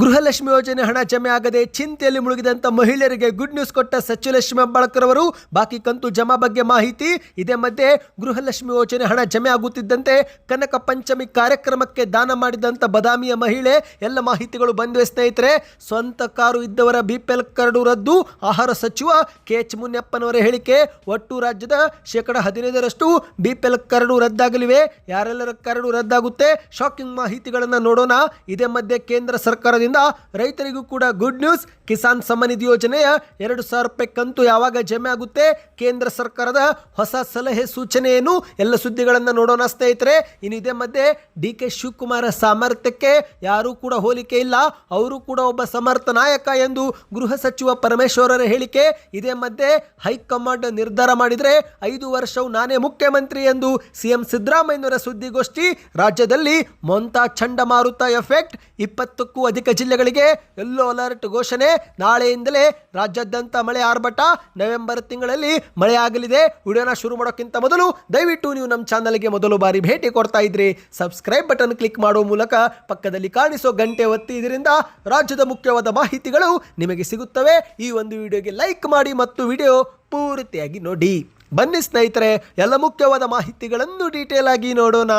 ಗೃಹಲಕ್ಷ್ಮಿ ಯೋಜನೆ ಹಣ ಜಮೆ ಆಗದೆ ಚಿಂತೆಯಲ್ಲಿ ಮುಳುಗಿದಂತ ಮಹಿಳೆಯರಿಗೆ ಗುಡ್ ನ್ಯೂಸ್ ಕೊಟ್ಟ ಸಚಿವಲಕ್ಷ್ಮಿ ಹೆಬ್ಬಾಳ್ಕರ್ ಅವರು ಬಾಕಿ ಕಂತು ಜಮಾ ಬಗ್ಗೆ ಮಾಹಿತಿ. ಇದೇ ಮಧ್ಯೆ ಗೃಹಲಕ್ಷ್ಮಿ ಯೋಜನೆ ಹಣ ಜಮೆ ಆಗುತ್ತಿದ್ದಂತೆ ಕನಕ ಪಂಚಮಿ ಕಾರ್ಯಕ್ರಮಕ್ಕೆ ದಾನ ಮಾಡಿದಂತ ಬದಾಮಿಯ ಮಹಿಳೆ, ಎಲ್ಲ ಮಾಹಿತಿಗಳು ಬಂದಿವೆ ಸ್ನೇಹಿತರೆ. ಸ್ವಂತ ಕಾರು ಇದ್ದವರ ಬಿಪಿಎಲ್ ಕರಡು ರದ್ದು. ಆಹಾರ ಸಚಿವ ಕೆ ಎಚ್ ಮುನಿಯಪ್ಪನವರ ಹೇಳಿಕೆ ಒಟ್ಟು ರಾಜ್ಯದ ಶೇಕಡ ಹದಿನೈದರಷ್ಟು ಬಿಪಿಎಲ್ ಕರಡು ರದ್ದಾಗಲಿವೆ. ಯಾರೆಲ್ಲರ ಕರಡು ರದ್ದಾಗುತ್ತೆ? ಶಾಕಿಂಗ್ ಮಾಹಿತಿಗಳನ್ನು ನೋಡೋಣ. ಇದೇ ಮಧ್ಯೆ ಕೇಂದ್ರ ಸರ್ಕಾರದಿಂದ ರೈತರಿಗೂ ಕೂಡ ಗುಡ್ ನ್ಯೂಸ್ ಕಿಸಾನ್ ಸಮ್ಮಾನಿಧಿ ಯೋಜನೆಯ ಎರಡು ಸಾವಿರ ರೂಪಾಯಿ ಕಂತು ಯಾವಾಗ ಜಮೆ ಆಗುತ್ತೆ? ಕೇಂದ್ರ ಸರ್ಕಾರದ ಹೊಸ ಸಲಹೆ ಸೂಚನೆ ಎಲ್ಲ ಸುದ್ದಿಗಳನ್ನು ನೋಡೋಣ ಸ್ನೇಹಿತರೆ. ಇನ್ನು ಇದೇ ಮಧ್ಯೆ ಡಿ ಕೆ ಶಿವಕುಮಾರ ಸಾಮರ್ಥ್ಯಕ್ಕೆ ಯಾರೂ ಕೂಡ ಹೋಲಿಕೆ ಇಲ್ಲ. ಅವರು ಕೂಡ ಒಬ್ಬ ಸಮರ್ಥ ನಾಯಕ ಎಂದು ಗೃಹ ಸಚಿವ ಪರಮೇಶ್ವರರ ಹೇಳಿಕೆ. ಇದೇ ಮಧ್ಯೆ ಹೈಕಮಾಂಡ್ ನಿರ್ಧಾರ ಮಾಡಿದರೆ ಐದು ವರ್ಷವು ನಾನೇ ಮುಖ್ಯಮಂತ್ರಿ ಎಂದು ಸಿಎಂ ಸಿದ್ದರಾಮಯ್ಯನವರ ಸುದ್ದಿಗೋಷ್ಠಿ ರಾಜ್ಯದಲ್ಲಿ ಮೊಂತಾ ಚಂಡಮಾರುತ ಎಫೆಕ್ಟ್ ಇಪ್ಪತ್ತಕ್ಕೂ ಅಧಿಕ ಜಿಲ್ಲೆಗಳಿಗೆ ಎಲ್ಲೋ ಅಲರ್ಟ್ ಘೋಷಣೆ. ನಾಳೆಯಿಂದಲೇ ರಾಜ್ಯಾದ್ಯಂತ ಮಳೆ ಆರ್ಭಟ. ನವೆಂಬರ್ ತಿಂಗಳಲ್ಲಿ ಮಳೆಯಾಗಲಿದೆ ವಿಡಿಯೋನ ಶುರು ಮಾಡೋಕ್ಕಿಂತ ಮೊದಲು ದಯವಿಟ್ಟು ನೀವು ನಮ್ಮ ಚಾನಲ್ಗೆ ಮೊದಲು ಬಾರಿ ಭೇಟಿ ಕೊಡ್ತಾ ಇದ್ರಿ. ಸಬ್ಸ್ಕ್ರೈಬ್ ಬಟನ್ ಕ್ಲಿಕ್ ಮಾಡುವ ಮೂಲಕ ಪಕ್ಕದಲ್ಲಿ ಕಾಣಿಸೋ ಗಂಟೆ ಒತ್ತಿ ಇದರಿಂದ ರಾಜ್ಯದ ಮುಖ್ಯವಾದ ಮಾಹಿತಿಗಳು ನಿಮಗೆ ಸಿಗುತ್ತವೆ. ಈ ಒಂದು ವಿಡಿಯೋಗೆ ಲೈಕ್ ಮಾಡಿ ಮತ್ತು ವಿಡಿಯೋ ಪೂರ್ತಿಯಾಗಿ ನೋಡಿ. ಬನ್ನಿ ಸ್ನೇಹಿತರೆ, ಎಲ್ಲ ಮುಖ್ಯವಾದ ಮಾಹಿತಿಗಳನ್ನು ಡೀಟೇಲ್ ಆಗಿ ನೋಡೋಣ.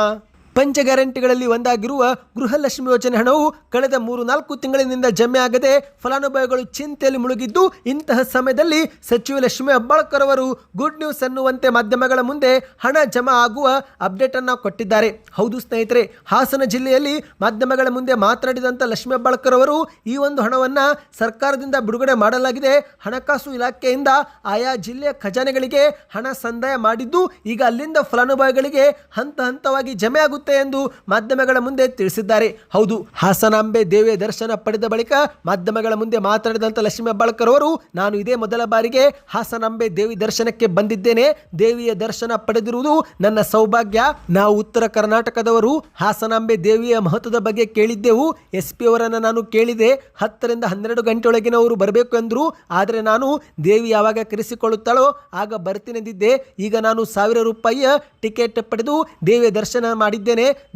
ಪಂಚ ಗ್ಯಾರಂಟಿಗಳಲ್ಲಿ ಒಂದಾಗಿರುವ ಗೃಹಲಕ್ಷ್ಮಿ ಯೋಜನೆ ಹಣವು ಕಳೆದ ಮೂರು ನಾಲ್ಕು ತಿಂಗಳಿನಿಂದ ಜಮೆ ಆಗದೆ ಫಲಾನುಭವಿಗಳು ಚಿಂತೆಯಲ್ಲಿ ಮುಳುಗಿದ್ದು, ಇಂತಹ ಸಮಯದಲ್ಲಿ ಸಚಿವ ಲಕ್ಷ್ಮಿ ಅಬ್ಬಾಳ್ಕರ್ ಅವರು ಗುಡ್ ನ್ಯೂಸ್ ಅನ್ನುವಂತೆ ಮಾಧ್ಯಮಗಳ ಮುಂದೆ ಹಣ ಜಮಾ ಆಗುವ ಅಪ್ಡೇಟ್ ಅನ್ನು ಕೊಟ್ಟಿದ್ದಾರೆ. ಹೌದು ಸ್ನೇಹಿತರೆ, ಹಾಸನ ಜಿಲ್ಲೆಯಲ್ಲಿ ಮಾಧ್ಯಮಗಳ ಮುಂದೆ ಮಾತನಾಡಿದಂಥ ಲಕ್ಷ್ಮಿ ಅಬ್ಬಾಳ್ಕರ್ ಅವರು ಈ ಒಂದು ಹಣವನ್ನು ಸರ್ಕಾರದಿಂದ ಬಿಡುಗಡೆ ಮಾಡಲಾಗಿದೆ. ಹಣಕಾಸು ಇಲಾಖೆಯಿಂದ ಆಯಾ ಜಿಲ್ಲೆಯ ಖಜಾನೆಗಳಿಗೆ ಹಣ ಸಂದಾಯ ಮಾಡಿದ್ದು, ಈಗ ಅಲ್ಲಿಂದ ಫಲಾನುಭವಿಗಳಿಗೆ ಹಂತ ಹಂತವಾಗಿ ಜಮೆ ಆಗುತ್ತೆ ಎಂದು ಮಾಧ್ಯಮಗಳ ಮುಂದೆ ತಿಳಿಸಿದ್ದಾರೆ. ಹೌದು, ಹಾಸನಾಂಬೆ ದೇವಿಯ ದರ್ಶನ ಪಡೆದ ಬಳಿಕ ಮಾಧ್ಯಮಗಳ ಮುಂದೆ ಮಾತನಾಡಿದಂತ ಲಕ್ಷ್ಮೀ ಹೆಬ್ಬಾಳ್ಕರ್ ಅವರು, ನಾನು ಇದೇ ಮೊದಲ ಬಾರಿಗೆ ಹಾಸನಾಂಬೆ ದೇವಿ ದರ್ಶನಕ್ಕೆ ಬಂದಿದ್ದೇನೆ. ದೇವಿಯ ದರ್ಶನ ಪಡೆದಿರುವುದು ನನ್ನ ಸೌಭಾಗ್ಯ. ನಾವು ಉತ್ತರ ಕರ್ನಾಟಕದವರು ಹಾಸನಾಂಬೆ ದೇವಿಯ ಮಹತ್ವದ ಬಗ್ಗೆ ಕೇಳಿದ್ದೆವು. ಎಸ್ ಪಿ ಅವರನ್ನು ನಾನು ಕೇಳಿದೆ. ಹತ್ತರಿಂದ ಹನ್ನೆರಡು ಗಂಟೆಯೊಳಗಿನವರು ಬರಬೇಕು ಎಂದರು. ಆದರೆ ನಾನು ದೇವಿ ಯಾವಾಗ ಕರೆಸಿಕೊಳ್ಳುತ್ತಾಳೋ ಆಗ ಬರ್ತೀನೆಂದಿದ್ದೆ. ಈಗ ನಾನು ಸಾವಿರ ರೂಪಾಯಿಯ ಟಿಕೆಟ್ ಪಡೆದು ದೇವಿಯ ದರ್ಶನ ಮಾಡಿದ್ದೇನೆ.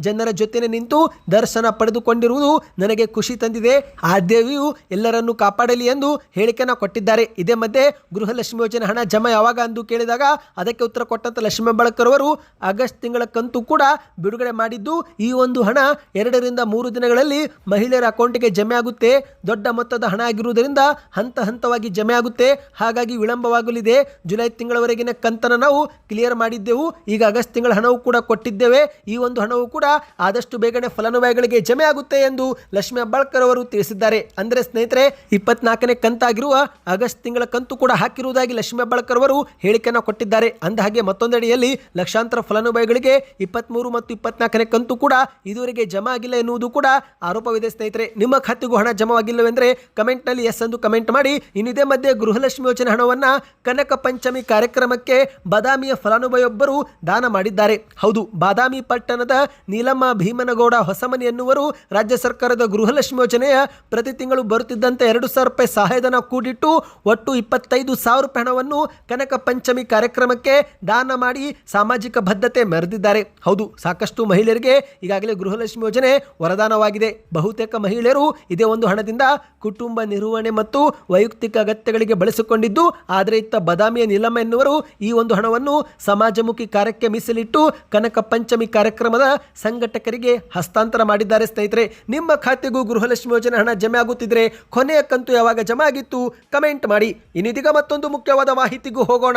ಜನರ ಜೊತೆನೆ ನಿಂತು ದರ್ಶನ ಪಡೆದುಕೊಂಡಿರುವುದು ನನಗೆ ಖುಷಿ ತಂದಿದೆ. ಆ ದೇವಿಯು ಎಲ್ಲರನ್ನು ಕಾಪಾಡಲಿ ಎಂದು ಹೇಳಿಕೆಯನ್ನು ಕೊಟ್ಟಿದ್ದಾರೆ. ಇದೇ ಮಧ್ಯೆ ಗೃಹಲಕ್ಷ್ಮಿ ಯೋಜನೆ ಹಣ ಜಮಾ ಯಾವಾಗ ಎಂದು ಕೇಳಿದಾಗ ಅದಕ್ಕೆ ಉತ್ತರ ಕೊಟ್ಟಂತ ಲಕ್ಷ್ಮಿ ಬಳಕರ್ ಅವರು ಆಗಸ್ಟ್ ತಿಂಗಳ ಕಂತು ಕೂಡ ಬಿಡುಗಡೆ ಮಾಡಿದ್ದು ಈ ಒಂದು ಹಣ ಎರಡರಿಂದ ಮೂರು ದಿನಗಳಲ್ಲಿ ಮಹಿಳೆಯರ ಅಕೌಂಟ್ಗೆ ಜಮೆ ಆಗುತ್ತೆ. ದೊಡ್ಡ ಮೊತ್ತದ ಹಣ ಆಗಿರುವುದರಿಂದ ಹಂತ ಹಂತವಾಗಿ ಜಮೆ ಆಗುತ್ತೆ. ಹಾಗಾಗಿ ವಿಳಂಬವಾಗಲಿದೆ. ಜುಲೈ ತಿಂಗಳವರೆಗಿನ ಕಂತನ ನಾವು ಕ್ಲಿಯರ್ ಮಾಡಿದ್ದೆವು. ಈಗ ಆಗಸ್ಟ್ ತಿಂಗಳ ಹಣವು ಕೂಡ ಕೊಟ್ಟಿದ್ದೇವೆ. ಈ ಒಂದು ಹಣವು ಕೂಡ ಆದಷ್ಟು ಬೇಗನೆ ಫಲಾನುಭವಿಗಳಿಗೆ ಜಮೆ ಆಗುತ್ತೆ ಎಂದು ಲಕ್ಷ್ಮಿ ಹೆಬ್ಬಾಳ್ಕರ್ ಅವರು ತಿಳಿಸಿದ್ದಾರೆ. ಅಂದರೆ ಸ್ನೇಹಿತರೆ, ಇಪ್ಪತ್ನಾಲ್ಕನೇ ಕಂತಾಗಿರುವ ಆಗಸ್ಟ್ ತಿಂಗಳ ಕಂತು ಕೂಡ ಹಾಕಿರುವುದಾಗಿ ಲಕ್ಷ್ಮಿ ಹೆಬ್ಬಾಳ್ಕರ್ ಅವರು ಹೇಳಿಕೆಯನ್ನು ಕೊಟ್ಟಿದ್ದಾರೆ. ಅಂದ ಹಾಗೆ ಮತ್ತೊಂದೆಡೆಯಲ್ಲಿ ಲಕ್ಷಾಂತರ ಫಲಾನುಭವಿಗಳಿಗೆ ಇಪ್ಪತ್ಮೂರು ಮತ್ತು ಇಪ್ಪತ್ನಾಲ್ಕನೇ ಕಂತು ಕೂಡ ಇದುವರೆಗೆ ಜಮಾ ಆಗಿಲ್ಲ ಎನ್ನುವುದು ಕೂಡ ಆರೋಪವಿದೆ ಸ್ನೇಹಿತರೆ. ನಿಮ್ಮ ಖಾತೆಗೂ ಹಣ ಜಮಾವಾಗಿಲ್ಲವೆಂದರೆ ಕಮೆಂಟ್ನಲ್ಲಿ ಎಸ್ ಎಂದು ಕಮೆಂಟ್ ಮಾಡಿ. ಇನ್ನಿದೇ ಮಧ್ಯೆ ಗೃಹಲಕ್ಷ್ಮಿ ಯೋಜನೆ ಹಣವನ್ನು ಕನಕ ಪಂಚಮಿ ಕಾರ್ಯಕ್ರಮಕ್ಕೆ ಬಾದಾಮಿಯ ಫಲಾನುಭವಿಯೊಬ್ಬರು ದಾನ ಮಾಡಿದ್ದಾರೆ. ಹೌದು, ಬಾದಾಮಿ ಪಟ್ಟಣದ ನೀಲಮ್ಮ ಭೀಮನಗೌಡ ಹೊಸಮನಿ ಎನ್ನುವರು ರಾಜ್ಯ ಸರ್ಕಾರದ ಗೃಹಲಕ್ಷ್ಮಿ ಯೋಜನೆಯ ಪ್ರತಿ ತಿಂಗಳು ಬರುತ್ತಿದ್ದಂತೆ ಎರಡು ಸಾವಿರ ರೂಪಾಯಿ ಸಹಾಯಧನ ಕೂಡಿಟ್ಟು ಒಟ್ಟು ಇಪ್ಪತ್ತೈದು ಸಾವಿರ ರೂಪಾಯಿ ಹಣವನ್ನು ಕನಕ ಪಂಚಮಿ ಕಾರ್ಯಕ್ರಮಕ್ಕೆ ದಾನ ಮಾಡಿ ಸಾಮಾಜಿಕ ಬದ್ಧತೆ ಮೆರೆದಿದ್ದಾರೆ. ಹೌದು, ಸಾಕಷ್ಟು ಮಹಿಳೆಯರಿಗೆ ಈಗಾಗಲೇ ಗೃಹಲಕ್ಷ್ಮಿ ಯೋಜನೆ ವರದಾನವಾಗಿದೆ. ಬಹುತೇಕ ಮಹಿಳೆಯರು ಇದೇ ಒಂದು ಹಣದಿಂದ ಕುಟುಂಬ ನಿರ್ವಹಣೆ ಮತ್ತು ವೈಯಕ್ತಿಕ ಅಗತ್ಯಗಳಿಗೆ ಬಳಸಿಕೊಂಡಿದ್ದು, ಆದರೆ ಇತ್ತ ಬದಾಮಿಯ ನೀಲಮ್ಮ ಎನ್ನುವರು ಈ ಒಂದು ಹಣವನ್ನು ಸಮಾಜಮುಖಿ ಕಾರ್ಯಕ್ಕೆ ಮೀಸಲಿಟ್ಟು ಕನಕ ಪಂಚಮಿ ಕಾರ್ಯಕ್ರಮದ ಸಂಘಟಕರಿಗೆ ಹಸ್ತಾಂತರ ಮಾಡಿದ್ದಾರೆ, ಸ್ನೇಹಿತರೆ. ನಿಮ್ಮ ಖಾತೆಗೂ ಗೃಹಲಕ್ಷ್ಮಿ ಯೋಜನೆ ಹಣ ಜಮೆ ಆಗುತ್ತಿದ್ರೆ ಕೊನೆಯ ಕಂತು ಯಾವಾಗ ಜಮೆ ಆಗಿತ್ತು, ಕಮೆಂಟ್ ಮಾಡಿ. ಇನ್ನಿದೀಗ ಮತ್ತೊಂದು ಮುಖ್ಯವಾದ ಮಾಹಿತಿಗೂ ಹೋಗೋಣ.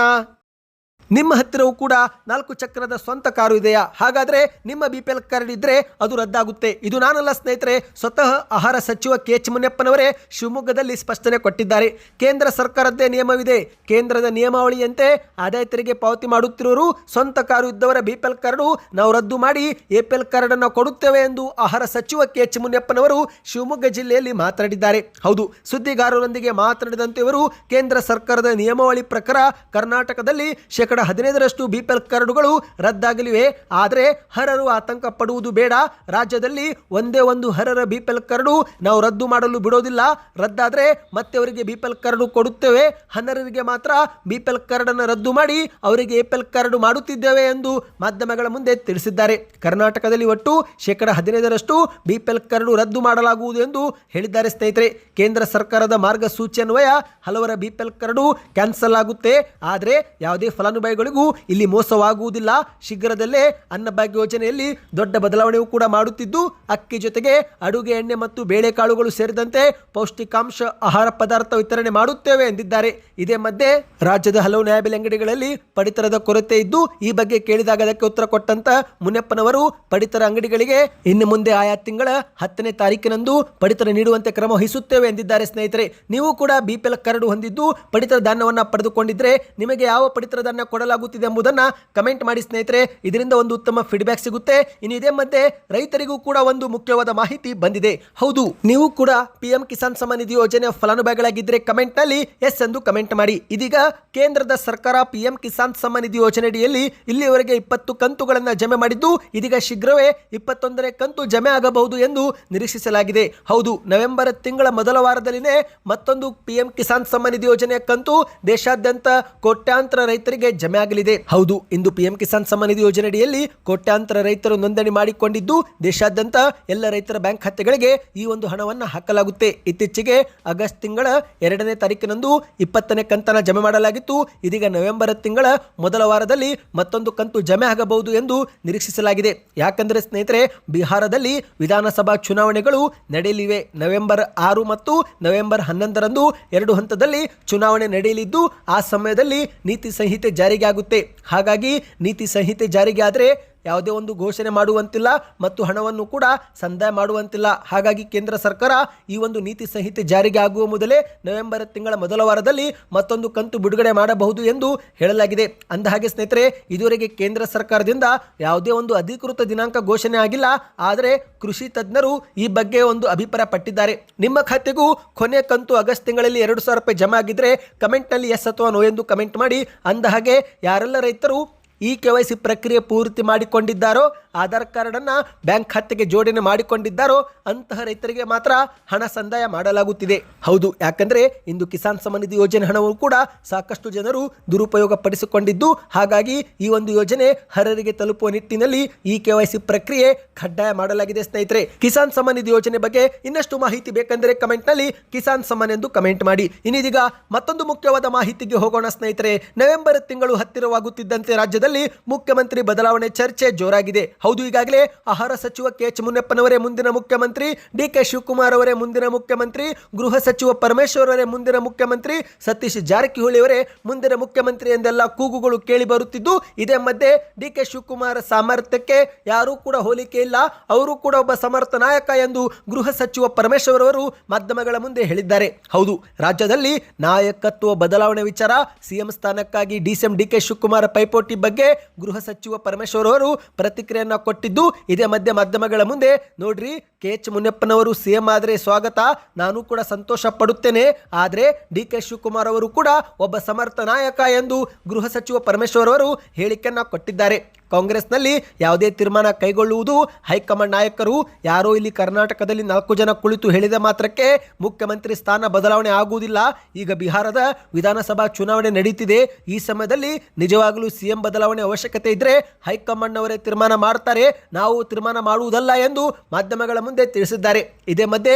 ನಿಮ್ಮ ಹತ್ತಿರವೂ ಕೂಡ ನಾಲ್ಕು ಚಕ್ರದ ಸ್ವಂತ ಕಾರು ಇದೆಯಾ? ಹಾಗಾದರೆ ನಿಮ್ಮ ಬಿ ಪಿ ಎಲ್ ಕಾರ್ಡ್ ಇದ್ದರೆ ಅದು ರದ್ದಾಗುತ್ತೆ. ಇದು ನಾನಲ್ಲ ಸ್ನೇಹಿತರೆ, ಸ್ವತಃ ಆಹಾರ ಸಚಿವ ಕೆ ಎಚ್ ಮುನಿಯಪ್ಪನವರೇ ಶಿವಮೊಗ್ಗದಲ್ಲಿ ಸ್ಪಷ್ಟನೆ ಕೊಟ್ಟಿದ್ದಾರೆ. ಕೇಂದ್ರ ಸರ್ಕಾರದ್ದೇ ನಿಯಮವಿದೆ. ಕೇಂದ್ರದ ನಿಯಮಾವಳಿಯಂತೆ ಆದಾಯ ತೆರಿಗೆ ಪಾವತಿ ಮಾಡುತ್ತಿರುವರು ಸ್ವಂತ ಕಾರು ಇದ್ದವರ ಬಿ ಪಿ ಎಲ್ ಕಾರ್ಡು ನಾವು ರದ್ದು ಮಾಡಿ ಎ ಪಿ ಎಲ್ ಕಾರ್ಡನ್ನು ಕೊಡುತ್ತೇವೆ ಎಂದು ಆಹಾರ ಸಚಿವ ಕೆ ಎಚ್ ಮುನಿಯಪ್ಪನವರು ಶಿವಮೊಗ್ಗ ಜಿಲ್ಲೆಯಲ್ಲಿ ಮಾತನಾಡಿದ್ದಾರೆ. ಹೌದು, ಸುದ್ದಿಗಾರರೊಂದಿಗೆ ಮಾತನಾಡಿದಂತೆ ಇವರು ಕೇಂದ್ರ ಸರ್ಕಾರದ ನಿಯಮಾವಳಿ ಪ್ರಕಾರ ಕರ್ನಾಟಕದಲ್ಲಿ ಶೇಕಡ ಶೇಕಡ ಹದಿನೈದರಷ್ಟು ಬಿಪಿಎಲ್ ಕಾರ್ಡುಗಳು ರದ್ದಾಗಲಿವೆ. ಆದರೆ ಹರರು ಆತಂಕ ಪಡುವುದು ಬೇಡ. ರಾಜ್ಯದಲ್ಲಿ ಒಂದೇ ಒಂದು ಹರರ ಬಿಪಿಎಲ್ ಕಾರ್ಡು ನಾವು ರದ್ದು ಮಾಡಲು ಬಿಡೋದಿಲ್ಲ. ರದ್ದಾದರೆ ಮತ್ತೆ ಅವರಿಗೆ ಬಿಪಿಎಲ್ ಕಾರ್ಡು ಕೊಡುತ್ತೇವೆ. ಹನ್ನರರಿಗೆ ಮಾತ್ರ ಬಿಪಿಎಲ್ ಕಾರ್ಡನ್ನು ರದ್ದು ಮಾಡಿ ಅವರಿಗೆ ಎಪಿಎಲ್ ಕಾರ್ಡು ಮಾಡುತ್ತಿದ್ದೇವೆ ಎಂದು ಮಾಧ್ಯಮಗಳ ಮುಂದೆ ತಿಳಿಸಿದ್ದಾರೆ. ಕರ್ನಾಟಕದಲ್ಲಿ ಒಟ್ಟು ಶೇಕಡ ಹದಿನೈದರಷ್ಟು ಬಿಪಿಎಲ್ ಕಾರ್ಡು ರದ್ದು ಮಾಡಲಾಗುವುದು ಎಂದು ಹೇಳಿದ್ದಾರೆ ಸ್ನೇಹಿತರೆ. ಕೇಂದ್ರ ಸರ್ಕಾರದ ಮಾರ್ಗಸೂಚಿ ಅನ್ವಯ ಹಲವರ ಬಿಪಿಎಲ್ ಕಾರ್ಡು ಕ್ಯಾನ್ಸಲ್ ಆಗುತ್ತೆ. ಆದರೆ ಯಾವುದೇ ಫಲಾನುಭವಿಗಳಿಗೂ ಇಲ್ಲಿ ಮೋಸವಾಗುವುದಿಲ್ಲ. ಶೀಘ್ರದಲ್ಲೇ ಅನ್ನಭಾಗ್ಯ ಯೋಜನೆಯಲ್ಲಿ ದೊಡ್ಡ ಬದಲಾವಣೆಯೂ ಕೂಡ ಮಾಡುತ್ತಿದ್ದು, ಅಕ್ಕಿ ಜೊತೆಗೆ ಅಡುಗೆ ಎಣ್ಣೆ ಮತ್ತು ಬೇಳೆಕಾಳುಗಳು ಸೇರಿದಂತೆ ಪೌಷ್ಟಿಕಾಂಶ ಆಹಾರ ಪದಾರ್ಥ ವಿತರಣೆ ಮಾಡುತ್ತೇವೆ ಎಂದಿದ್ದಾರೆ. ಇದೇ ಮಧ್ಯೆ ರಾಜ್ಯದ ಹಲವು ನ್ಯಾಯಬೆಲೆ ಅಂಗಡಿಗಳಲ್ಲಿ ಪಡಿತರದ ಕೊರತೆ ಇದ್ದು, ಈ ಬಗ್ಗೆ ಕೇಳಿದಾಗ ಅದಕ್ಕೆ ಉತ್ತರ ಕೊಟ್ಟಂತ ಮುನಿಯಪ್ಪನವರು ಪಡಿತರ ಅಂಗಡಿಗಳಿಗೆ ಇನ್ನು ಮುಂದೆ ಆಯಾ ತಿಂಗಳ ಹತ್ತನೇ ತಾರೀಕಿನಂದು ಪಡಿತರ ನೀಡುವಂತೆ ಕ್ರಮ ವಹಿಸುತ್ತೇವೆ ಎಂದಿದ್ದಾರೆ ಸ್ನೇಹಿತರೆ. ನೀವು ಕೂಡ ಬಿಪಿಎಲ್ ಕರಡು ಹೊಂದಿದ್ದು, ಪಡಿತರ ಧಾನ್ಯವನ್ನು ಪಡೆದುಕೊಂಡಿದ್ರೆ ನಿಮಗೆ ಯಾವ ಪಡಿತರ ಧಾನ್ಯ ಕೊಡಲಾಗುತ್ತಿದೆ ಎಂಬುದನ್ನು ಕಮೆಂಟ್ ಮಾಡಿ ಸ್ನೇಹಿತರೆ. ಇದರಿಂದ ಒಂದು ಉತ್ತಮ ಫೀಡ್ಬ್ಯಾಕ್ ಸಿಗುತ್ತೆ. ಇನ್ನು ಇದೇ ಮಧ್ಯೆ ರೈತರಿಗೂ ಕೂಡ ಒಂದು ಮುಖ್ಯವಾದ ಮಾಹಿತಿ ಬಂದಿದೆ. ಹೌದು, ನೀವು ಕೂಡ ಪಿಎಂ ಕಿಸಾನ್ ಸಮ್ಮಾನ್ ನಿಧಿ ಯೋಜನೆಯ ಫಲಾನುಭವಿಗಳಾಗಿದ್ದರೆ ಕಮೆಂಟ್ನಲ್ಲಿ ಎಸ್ ಎಂದು ಕಮೆಂಟ್ ಮಾಡಿ. ಇದೀಗ ಕೇಂದ್ರದ ಸರ್ಕಾರ ಪಿಎಂ ಕಿಸಾನ್ ಸಮ್ಮಾನ್ ನಿಧಿ ಯೋಜನೆಯಡಿಯಲ್ಲಿ ಇಲ್ಲಿಯವರೆಗೆ ಇಪ್ಪತ್ತು ಕಂತುಗಳನ್ನು ಜಮೆ ಮಾಡಿದ್ದು, ಇದೀಗ ಶೀಘ್ರವೇ ಇಪ್ಪತ್ತೊಂದನೇ ಕಂತು ಜಮೆ ಆಗಬಹುದು ಎಂದು ನಿರೀಕ್ಷಿಸಲಾಗಿದೆ. ಹೌದು, ನವೆಂಬರ್ ತಿಂಗಳ ಮೊದಲ ವಾರದಲ್ಲಿನೇ ಮತ್ತೊಂದು ಪಿಎಂ ಕಿಸಾನ್ ಸಮ್ಮಾನ್ ನಿಧಿ ಯೋಜನೆಯ ಕಂತು ದೇಶಾದ್ಯಂತ ಕೋಟ್ಯಾಂತರ ರೈತರಿಗೆ ಜಮೆ ಆಗಲಿದೆ. ಹೌದು, ಇಂದು ಪಿಎಂ ಕಿಸಾನ್ ಸಮ್ಮಾನ್ ನಿಧಿ ಯೋಜನೆಯಡಿಯಲ್ಲಿ ಕೋಟ್ಯಾಂತರ ರೈತರು ನೋಂದಣಿ ಮಾಡಿಕೊಂಡಿದ್ದು, ದೇಶಾದ್ಯಂತ ಎಲ್ಲ ರೈತರ ಬ್ಯಾಂಕ್ ಖಾತೆಗಳಿಗೆ ಈ ಒಂದು ಹಣವನ್ನು ಹಾಕಲಾಗುತ್ತೆ. ಇತ್ತೀಚೆಗೆ ಆಗಸ್ಟ್ ತಿಂಗಳ ಎರಡನೇ ತಾರೀಕಿನಂದು ಇಪ್ಪತ್ತನೇ ಕಂತನ ಜಮೆ ಮಾಡಲಾಗಿತ್ತು. ಇದೀಗ ನವೆಂಬರ್ ತಿಂಗಳ ಮೊದಲ ವಾರದಲ್ಲಿ ಮತ್ತೊಂದು ಕಂತು ಜಮೆ ಆಗಬಹುದು ಎಂದು ನಿರೀಕ್ಷಿಸಲಾಗಿದೆ. ಯಾಕಂದರೆ ಸ್ನೇಹಿತರೆ, ಬಿಹಾರದಲ್ಲಿ ವಿಧಾನಸಭಾ ಚುನಾವಣೆಗಳು ನಡೆಯಲಿವೆ. ನವೆಂಬರ್ ಆರು ಮತ್ತು ನವೆಂಬರ್ ಹನ್ನೊಂದರಂದು ಎರಡು ಹಂತದಲ್ಲಿ ಚುನಾವಣೆ ನಡೆಯಲಿದ್ದು, ಆ ಸಮಯದಲ್ಲಿ ನೀತಿ ಸಂಹಿತೆ ಜಾರಿಗೆ ಆಗುತ್ತೆ. ಹಾಗಾಗಿ ನೀತಿ ಸಂಹಿತೆ ಜಾರಿಗೆ ಆದರೆ ಯಾವುದೇ ಒಂದು ಘೋಷಣೆ ಮಾಡುವಂತಿಲ್ಲ ಮತ್ತು ಹಣವನ್ನು ಕೂಡ ಸಂದಾಯ ಮಾಡುವಂತಿಲ್ಲ. ಹಾಗಾಗಿ ಕೇಂದ್ರ ಸರ್ಕಾರ ಈ ಒಂದು ನೀತಿ ಸಂಹಿತೆ ಜಾರಿಗೆ ಆಗುವ ಮೊದಲೇ ನವೆಂಬರ್ ತಿಂಗಳ ಮೊದಲ ವಾರದಲ್ಲಿ ಮತ್ತೊಂದು ಕಂತು ಬಿಡುಗಡೆ ಮಾಡಬಹುದು ಎಂದು ಹೇಳಲಾಗಿದೆ. ಅಂದಹಾಗೆ ಸ್ನೇಹಿತರೆ, ಇದುವರೆಗೆ ಕೇಂದ್ರ ಸರ್ಕಾರದಿಂದ ಯಾವುದೇ ಒಂದು ಅಧಿಕೃತ ದಿನಾಂಕ ಘೋಷಣೆ ಆಗಿಲ್ಲ. ಆದರೆ ಕೃಷಿ ತಜ್ಞರು ಈ ಬಗ್ಗೆ ಒಂದು ಅಭಿಪ್ರಾಯ ಪಟ್ಟಿದ್ದಾರೆ. ನಿಮ್ಮ ಖಾತೆಗೂ ಕೊನೆ ಕಂತು ಆಗಸ್ಟ್ ತಿಂಗಳಲ್ಲಿ ಎರಡು ಸಾವಿರ ರೂಪಾಯಿ ಜಮಾ ಆಗಿದ್ರೆ ಕಮೆಂಟ್ನಲ್ಲಿ ಎಸ್ ಅಥವಾ ನೋ ಎಂದು ಕಮೆಂಟ್ ಮಾಡಿ. ಅಂದಹಾಗೆ ಯಾರೆಲ್ಲ ರೈತರು ಈ ಕೆ ವೈ ಸಿ ಪ್ರಕ್ರಿಯೆ ಪೂರ್ತಿ ಮಾಡಿಕೊಂಡಿದ್ದಾರೋ, ಆಧಾರ್ ಕಾರ್ಡನ್ನು ಬ್ಯಾಂಕ್ ಖಾತೆಗೆ ಜೋಡಣೆ ಮಾಡಿಕೊಂಡಿದ್ದಾರೋ, ಅಂತಹ ರೈತರಿಗೆ ಮಾತ್ರ ಹಣ ಸಂದಾಯ ಮಾಡಲಾಗುತ್ತಿದೆ. ಹೌದು, ಯಾಕಂದರೆ ಇಂದು ಕಿಸಾನ್ ಸಮ್ಮಾನ ನಿಧಿ ಯೋಜನೆ ಹಣವು ಕೂಡ ಸಾಕಷ್ಟು ಜನರು ದುರುಪಯೋಗ ಪಡಿಸಿಕೊಂಡಿದ್ದು, ಹಾಗಾಗಿ ಈ ಒಂದು ಯೋಜನೆ ಹರರಿಗೆ ತಲುಪುವ ನಿಟ್ಟಿನಲ್ಲಿ ಈ ಕೆ ಪ್ರಕ್ರಿಯೆ ಕಡ್ಡಾಯ ಮಾಡಲಾಗಿದೆ ಸ್ನೇಹಿತರೆ. ಕಿಸಾನ್ ಸಮ್ಮಾನ ನಿಧಿ ಯೋಜನೆ ಬಗ್ಗೆ ಇನ್ನಷ್ಟು ಮಾಹಿತಿ ಬೇಕೆಂದರೆ ಕಮೆಂಟ್ನಲ್ಲಿ ಕಿಸಾನ್ ಸಮ್ಮಾನ ಎಂದು ಕಮೆಂಟ್ ಮಾಡಿ. ಇನ್ನಿದೀಗ ಮತ್ತೊಂದು ಮುಖ್ಯವಾದ ಮಾಹಿತಿಗೆ ಹೋಗೋಣ ಸ್ನೇಹಿತರೆ. ನವೆಂಬರ್ ತಿಂಗಳು ಹತ್ತಿರವಾಗುತ್ತಿದ್ದಂತೆ ರಾಜ್ಯದಲ್ಲಿ ಮುಖ್ಯಮಂತ್ರಿ ಬದಲಾವಣೆ ಚರ್ಚೆ ಜೋರಾಗಿದೆ. ಹೌದು, ಈಗಾಗಲೇ ಆಹಾರ ಸಚಿವ ಕೆ ಎಚ್ ಮುನಿಯಪ್ಪನವರೇ ಮುಂದಿನ ಮುಖ್ಯಮಂತ್ರಿ, ಡಿ ಕೆ ಶಿವಕುಮಾರ್ ಅವರೇ ಮುಂದಿನ ಮುಖ್ಯಮಂತ್ರಿ, ಗೃಹ ಸಚಿವ ಪರಮೇಶ್ವರ್ ಅವರೇ ಮುಂದಿನ ಮುಖ್ಯಮಂತ್ರಿ, ಸತೀಶ್ ಜಾರಕಿಹೊಳಿ ಅವರೇ ಮುಂದಿನ ಮುಖ್ಯಮಂತ್ರಿ ಎಂದೆಲ್ಲ ಕೂಗುಗಳು ಕೇಳಿ ಬರುತ್ತಿದ್ದು, ಇದೇ ಮಧ್ಯೆ ಡಿ ಕೆ ಶಿವಕುಮಾರ್ ಸಾಮರ್ಥ್ಯಕ್ಕೆ ಯಾರೂ ಕೂಡ ಹೋಲಿಕೆ ಇಲ್ಲ. ಅವರು ಕೂಡ ಒಬ್ಬ ಸಮರ್ಥ ನಾಯಕ ಎಂದು ಗೃಹ ಸಚಿವ ಪರಮೇಶ್ವರ್ ಅವರು ಮಾಧ್ಯಮಗಳ ಮುಂದೆ ಹೇಳಿದ್ದಾರೆ. ಹೌದು, ರಾಜ್ಯದಲ್ಲಿ ನಾಯಕತ್ವ ಬದಲಾವಣೆ ವಿಚಾರ, ಸಿಎಂ ಸ್ಥಾನಕ್ಕಾಗಿ ಡಿಸಿಎಂ ಡಿ ಕೆ ಶಿವಕುಮಾರ್ ಪೈಪೋಟಿ ಬಗ್ಗೆ ಗೃಹ ಸಚಿವ ಪರಮೇಶ್ವರ್ ಅವರು ಪ್ರತಿಕ್ರಿಯೆಯನ್ನು ಕೊಟ್ಟಿದ್ದು ಇದೇ ಮಧ್ಯೆ ಮಾಧ್ಯಮಗಳ ಮುಂದೆ. ನೋಡ್ರಿ, ಕೆ ಎಚ್ ಮುನಿಯಪ್ಪನವರು ಸಿಎಂ ಆದರೆ ಸ್ವಾಗತ. ನಾನು ಕೂಡ ಸಂತೋಷ ಪಡುತ್ತೇನೆ. ಆದರೆ ಡಿ ಕೆ ಶಿವಕುಮಾರ್ ಅವರು ಕೂಡ ಒಬ್ಬ ಸಮರ್ಥ ನಾಯಕ ಎಂದು ಗೃಹ ಸಚಿವ ಪರಮೇಶ್ವರ್ ಅವರು ಹೇಳಿಕೆಯನ್ನು ಕೊಟ್ಟಿದ್ದಾರೆ. ಕಾಂಗ್ರೆಸ್ನಲ್ಲಿ ಯಾವುದೇ ತೀರ್ಮಾನ ಕೈಗೊಳ್ಳುವುದು ಹೈಕಮಾಂಡ್ ನಾಯಕರು, ಯಾರೋ ಇಲ್ಲಿ ಕರ್ನಾಟಕದಲ್ಲಿ ನಾಲ್ಕು ಜನ ಕುಳಿತು ಹೇಳಿದ ಮಾತ್ರಕ್ಕೆ ಮುಖ್ಯಮಂತ್ರಿ ಸ್ಥಾನ ಬದಲಾವಣೆ ಆಗುವುದಿಲ್ಲ. ಈಗ ಬಿಹಾರದ ವಿಧಾನಸಭಾ ಚುನಾವಣೆ ನಡೀತಿದೆ. ಈ ಸಮಯದಲ್ಲಿ ನಿಜವಾಗಲೂ ಸಿಎಂ ಬದಲಾವಣೆ ಅವಶ್ಯಕತೆ ಇದ್ದರೆ ಹೈಕಮಾಂಡ್ನವರೇ ತೀರ್ಮಾನ ಮಾಡ್ತಾರೆ. ನಾವು ತೀರ್ಮಾನ ಮಾಡುವುದಲ್ಲ ಎಂದು ಮಾಧ್ಯಮಗಳ ಮುಂದೆ ತಿಳಿಸಿದ್ದಾರೆ. ಇದೇ ಮಧ್ಯೆ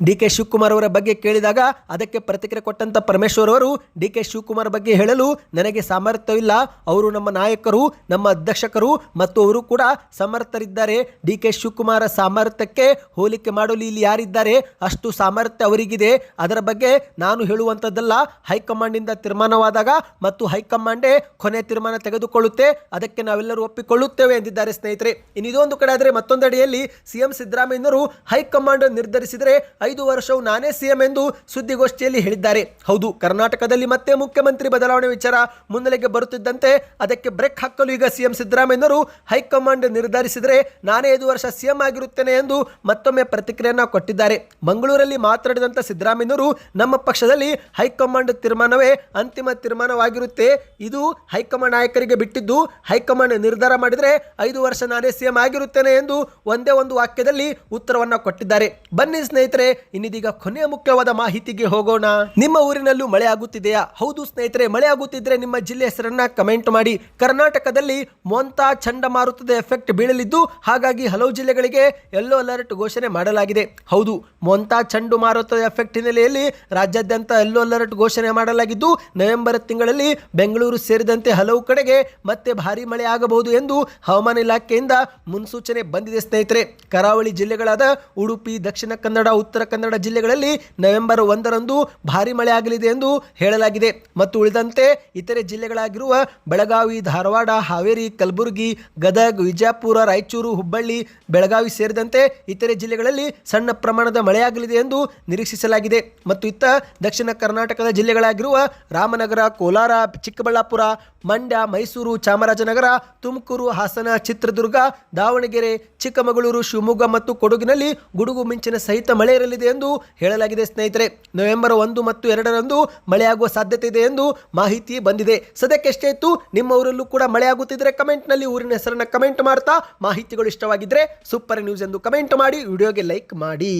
ಡಿ ಕೆ ಶಿವಕುಮಾರ್ ಅವರ ಬಗ್ಗೆ ಕೇಳಿದಾಗ ಅದಕ್ಕೆ ಪ್ರತಿಕ್ರಿಯೆ ಕೊಟ್ಟಂತ ಪರಮೇಶ್ವರ್ ಅವರು, ಡಿ ಕೆ ಶಿವಕುಮಾರ್ ಬಗ್ಗೆ ಹೇಳಲು ನನಗೆ ಸಾಮರ್ಥ್ಯವಿಲ್ಲ ಅವರು ನಮ್ಮ ನಾಯಕರು, ನಮ್ಮ ಅಧ್ಯಕ್ಷಕರು ಮತ್ತು ಅವರು ಕೂಡ ಸಮರ್ಥರಿದ್ದಾರೆ. ಡಿ ಕೆ ಶಿವಕುಮಾರ ಸಾಮರ್ಥ್ಯಕ್ಕೆ ಹೋಲಿಕೆ ಮಾಡಲು ಇಲ್ಲಿ ಯಾರಿದ್ದಾರೆ, ಅಷ್ಟು ಸಾಮರ್ಥ್ಯ ಅವರಿಗಿದೆ. ಅದರ ಬಗ್ಗೆ ನಾನು ಹೇಳುವಂಥದ್ದಲ್ಲ ಹೈಕಮಾಂಡಿಂದ ತೀರ್ಮಾನವಾದಾಗ ಮತ್ತು ಹೈಕಮಾಂಡೇ ಕೊನೆ ತೀರ್ಮಾನ ತೆಗೆದುಕೊಳ್ಳುತ್ತೆ. ಅದಕ್ಕೆ ನಾವೆಲ್ಲರೂ ಒಪ್ಪಿಕೊಳ್ಳುತ್ತೇವೆ ಎಂದಿದ್ದಾರೆ ಸ್ನೇಹಿತರೆ. ಇನ್ನು ಇದೊಂದು ಕಡೆ ಆದರೆ ಮತ್ತೊಂದೆಡೆಯಲ್ಲಿ ಸಿಎಂ ಸಿದ್ದರಾಮಯ್ಯನವರು ಹೈಕಮಾಂಡ್ ನಿರ್ಧರಿಸಿದರೆ ಐದು ವರ್ಷವು ನಾನೇ ಸಿಎಂ ಎಂದು ಸುದ್ದಿಗೋಷ್ಠಿಯಲ್ಲಿ ಹೇಳಿದ್ದಾರೆ. ಹೌದು, ಕರ್ನಾಟಕದಲ್ಲಿ ಮತ್ತೆ ಮುಖ್ಯಮಂತ್ರಿ ಬದಲಾವಣೆ ವಿಚಾರ ಮುನ್ನೆಲೆಗೆ ಬರುತ್ತಿದ್ದಂತೆ ಅದಕ್ಕೆ ಬ್ರೇಕ್ ಹಾಕಲು ಈಗ ಸಿಎಂ ಸಿದ್ದರಾಮಯ್ಯನವರು ಹೈಕಮಾಂಡ್ ನಿರ್ಧರಿಸಿದರೆ ನಾನೇ ಐದು ವರ್ಷ ಸಿಎಂ ಆಗಿರುತ್ತೇನೆ ಎಂದು ಮತ್ತೊಮ್ಮೆ ಪ್ರತಿಕ್ರಿಯೆಯನ್ನು ಕೊಟ್ಟಿದ್ದಾರೆ. ಮಂಗಳೂರಲ್ಲಿ ಮಾತನಾಡಿದಂಥ ಸಿದ್ದರಾಮಯ್ಯನವರು, ನಮ್ಮ ಪಕ್ಷದಲ್ಲಿ ಹೈಕಮಾಂಡ್ ತೀರ್ಮಾನವೇ ಅಂತಿಮ ತೀರ್ಮಾನವಾಗಿರುತ್ತೆ. ಇದು ಹೈಕಮಾಂಡ್ ನಾಯಕರಿಗೆ ಬಿಟ್ಟಿದ್ದು, ಹೈಕಮಾಂಡ್ ನಿರ್ಧಾರ ಮಾಡಿದರೆ ಐದು ವರ್ಷ ನಾನೇ ಸಿಎಂ ಆಗಿರುತ್ತೇನೆ ಎಂದು ಒಂದೇ ಒಂದು ವಾಕ್ಯದಲ್ಲಿ ಉತ್ತರವನ್ನು ಕೊಟ್ಟಿದ್ದಾರೆ. ಬನ್ನಿ ಸ್ನೇಹಿತರೆ ಇನ್ನಿದೀಗ ಕೊನೆಯ ಮುಖ್ಯವಾದ ಮಾಹಿತಿಗೆ ಹೋಗೋಣ. ನಿಮ್ಮ ಊರಿನಲ್ಲೂ ಮಳೆ ಆಗುತ್ತಿದೆಯಾ? ಹೌದು ಸ್ನೇಹಿತರೆ, ಮಳೆ ಆಗುತ್ತಿದ್ರೆ ನಿಮ್ಮ ಜಿಲ್ಲೆ ಹೆಸರನ್ನ ಕಮೆಂಟ್ ಮಾಡಿ. ಕರ್ನಾಟಕದಲ್ಲಿ ಮೊಂತಾ ಚಂಡಮಾರುತದ ಎಫೆಕ್ಟ್ ಬೀಳಲಿದ್ದು, ಹಾಗಾಗಿ ಹಲವು ಜಿಲ್ಲೆಗಳಿಗೆ ಯೆಲ್ಲೋ ಅಲರ್ಟ್ ಘೋಷಣೆ ಮಾಡಲಾಗಿದೆ. ಹೌದು ಮೊಂತಾ ಚಂಡುಮಾರುತದ ಎಫೆಕ್ಟ್ ಹಿನ್ನೆಲೆಯಲ್ಲಿ ರಾಜ್ಯಾದ್ಯಂತ ಯೆಲ್ಲೋ ಅಲರ್ಟ್ ಘೋಷಣೆ ಮಾಡಲಾಗಿದ್ದು, ನವೆಂಬರ್ ತಿಂಗಳಲ್ಲಿ ಬೆಂಗಳೂರು ಸೇರಿದಂತೆ ಹಲವು ಕಡೆಗೆ ಮತ್ತೆ ಭಾರಿ ಮಳೆ ಆಗಬಹುದು ಎಂದು ಹವಾಮಾನ ಇಲಾಖೆಯಿಂದ ಮುನ್ಸೂಚನೆ ಬಂದಿದೆ ಸ್ನೇಹಿತರೆ. ಕರಾವಳಿ ಜಿಲ್ಲೆಗಳಾದ ಉಡುಪಿ, ದಕ್ಷಿಣ ಕನ್ನಡ, ಉತ್ತರ ಕನ್ನಡ ಜಿಲ್ಲೆಗಳಲ್ಲಿ ನವೆಂಬರ್ ಒಂದರಂದು ಭಾರಿ ಮಳೆ ಆಗಲಿದೆ ಎಂದು ಹೇಳಲಾಗಿದೆ. ಮತ್ತು ಉಳಿದಂತೆ ಇತರೆ ಜಿಲ್ಲೆಗಳಾಗಿರುವ ಬೆಳಗಾವಿ, ಧಾರವಾಡ, ಹಾವೇರಿ, ಕಲಬುರಗಿ, ಗದಗ ವಿಜಯಪುರ ರಾಯಚೂರು, ಹುಬ್ಬಳ್ಳಿ, ಬೆಳಗಾವಿ ಸೇರಿದಂತೆ ಇತರೆ ಜಿಲ್ಲೆಗಳಲ್ಲಿ ಸಣ್ಣ ಪ್ರಮಾಣದ ಮಳೆಯಾಗಲಿದೆ ಎಂದು ನಿರೀಕ್ಷಿಸಲಾಗಿದೆ. ಮತ್ತು ಇತ್ತ ದಕ್ಷಿಣ ಕರ್ನಾಟಕದ ಜಿಲ್ಲೆಗಳಾಗಿರುವ ರಾಮನಗರ, ಕೋಲಾರ, ಚಿಕ್ಕಬಳ್ಳಾಪುರ, ಮಂಡ್ಯ, ಮೈಸೂರು, ಚಾಮರಾಜನಗರ, ತುಮಕೂರು, ಹಾಸನ, ಚಿತ್ರದುರ್ಗ, ದಾವಣಗೆರೆ, ಚಿಕ್ಕಮಗಳೂರು, ಶಿವಮೊಗ್ಗ ಮತ್ತು ಕೊಡಗಿನಲ್ಲಿ ಗುಡುಗು ಮಿಂಚಿನ ಸಹಿತ ಮಳೆ ಇರಲಿದೆ ಎಂದು ಹೇಳಲಾಗಿದೆ ಸ್ನೇಹಿತರೆ. ನವೆಂಬರ್ ಒಂದು ಮತ್ತು ಎರಡರಂದು ಮಳೆಯಾಗುವ ಸಾಧ್ಯತೆ ಇದೆ ಎಂದು ಮಾಹಿತಿ ಬಂದಿದೆ. ಸದ್ಯಕ್ಕೆ ಇತ್ತು, ನಿಮ್ಮ ಊರಲ್ಲೂ ಕೂಡ ಮಳೆಯಾಗುತ್ತಿದ್ದರೆ ಕಮೆಂಟ್ನಲ್ಲಿ ಊರಿನ ಹೆಸರನ್ನು ಕಮೆಂಟ್ ಮಾಡ್ತಾ ಮಾಹಿತಿಗಳು ಇಷ್ಟವಾಗಿದ್ದರೆ ಸೂಪರ್ ನ್ಯೂಸ್ ಎಂದು ಕಮೆಂಟ್ ಮಾಡಿ, ವಿಡಿಯೋಗೆ ಲೈಕ್ ಮಾಡಿ.